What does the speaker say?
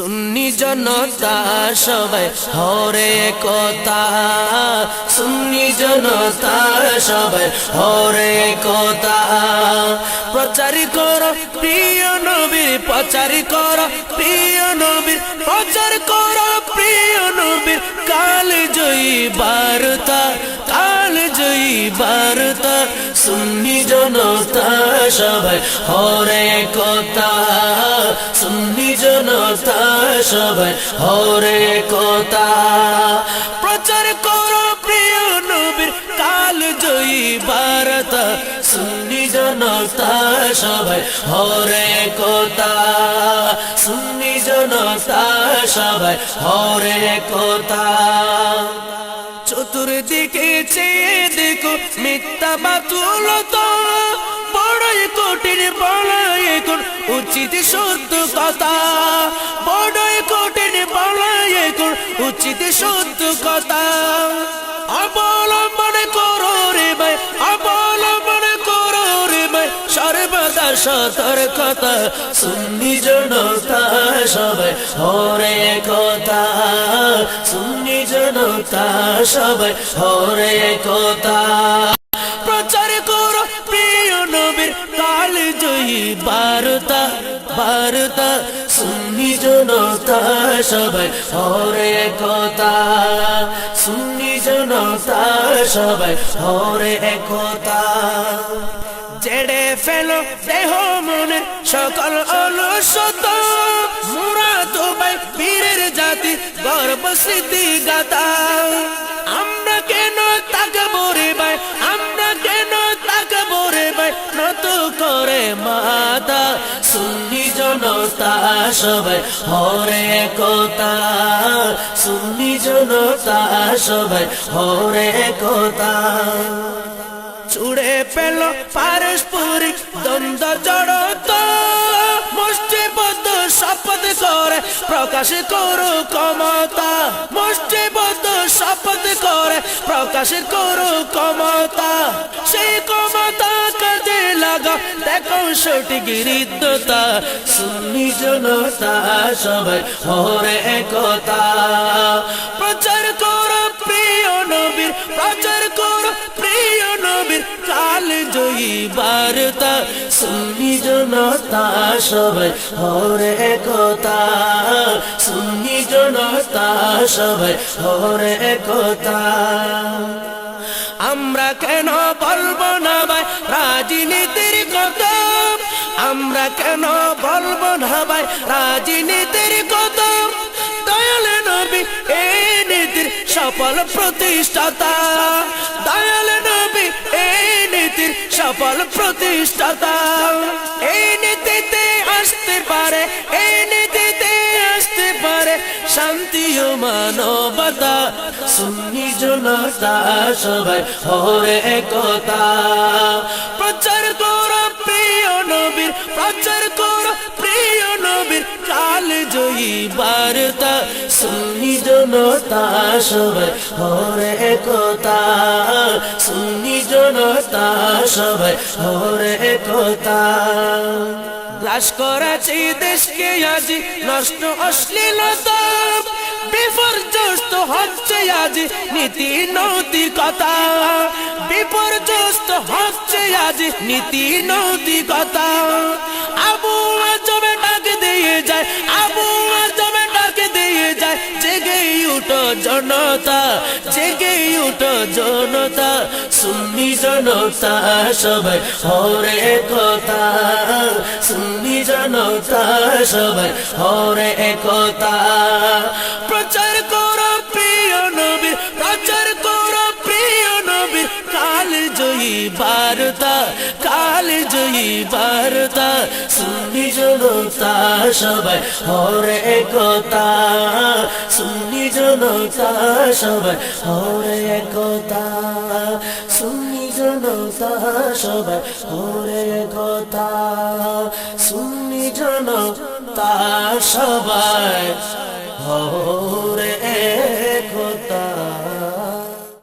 সুন্নি জনতা সবাই হরে কথা। সুন্নি জনতা সবাই হরে কথা। প্রচার কর প্রিয় নবীর প্রচার কর প্রিয় নবীর প্রচার কর প্রিয় নবীর কাল জয়ী বার্তা, কাল জয়ী বার্তা। সুন্নি জনতা সবাই হরে কথা। জনতা সবাই? হরে কথা। প্রচার করো প্রিয় নবীর কাল জয়ী সুন্নি জনতা সবাই, হরে কথা। সুন্নি জনতা সবাই, হরে কথা। চতুর্দিকে দেখো মিথ্যা বড়ই কঠিন বড়ই কোন উচিত সত্য কথা। বড়ই কঠিন, বড়ই কোন উচিত সত্য কথা। অবলম্বন করো রে ভাই, অবলম্বন করো রে ভাই। সর্বদা সতর্কতা, সুন্নি জনতা সবাই, হরে কথা। সুন্নি জনতা সবাই, হরে কথা। প্রচার করো প্রিয় নবীর কাল জয়ী বার্তা বার্তা সুন্নি জনতা সবাই, হরে কথা সুন্নি জনতা সবাই, হরে কথা জেড়ে ফেলো দেহ মনে, সকল অলসত। মুরা তো বীরের জাতি, গর্ব স্মৃতি গাতা জনতা সবাই, হরে কথা। সুন্নি জনতা সবাই, হরে কথা। চুড়ে পেল পারস্পরিক দ্বন্দ্ব জড়তা। মুষ্টিবদ্ধ শপথ করে, প্রকাশ করো ক্ষমতা। মুষ্টিবদ্ধ শপথ করে, প্রকাশ করো ক্ষমতা। সেই লাগা। দেখো সুন্নি জনতা, সবাই হরে একতা। প্রচার করো প্রিয় নবীর, প্রচার করো প্রিয় নবীর কাল জয়ী বার্তা। সুন্নি জনতা, সবাই হরে একতা। সুন্নি জনতা, সবাই হরে একতা। আমরা কেন বলব না রাজনীতির কথা আমরা কেন বলব না ভাই? রাজনীতির কথা দয়াল নবী এই নীতির সফল প্রতিষ্ঠাতা। দয়াল নবী এই নীতির সফল প্রতিষ্ঠাতা। এই নীতিতে আসতে পারে, এই মানবতা সুন্নি জনতা সবাই হরে একতা। প্রচার করো প্রিয় নবীর, প্রচার করো প্রিয় নবীর কাল জয়ী বার্তা। সুন্নি জনতা সবাই হরে একতা। সুন্নি জনতা সবাই হরে একতা। গ্রাস করাছি দেশকে আজি নষ্ট অশ্লীলতা। হচ্ছে আজি নীতি নৈতিকতা বিপর্যস্ত হচ্ছে আজি নীতি নৈতিকতা আবু আজমে ডাক দিয়ে যায়, আবু আজমে ডাক দিয়ে যায়, জেগে উঠো জনতা, জেগে উঠো জনতা, সুন্নি জনতা সবাই হরে কথা। সুন্নি জনতা সবাই হরে একতা বার্তা, কাল জয়ী বার্তা সুন্নি জনতা সবাই, হরে একতা। সুন্নি জনতা সবাই, হরে একতা। সুন্নি জনতা সবাই, হরে একতা। সুন্নি জনতা সবাই, হরে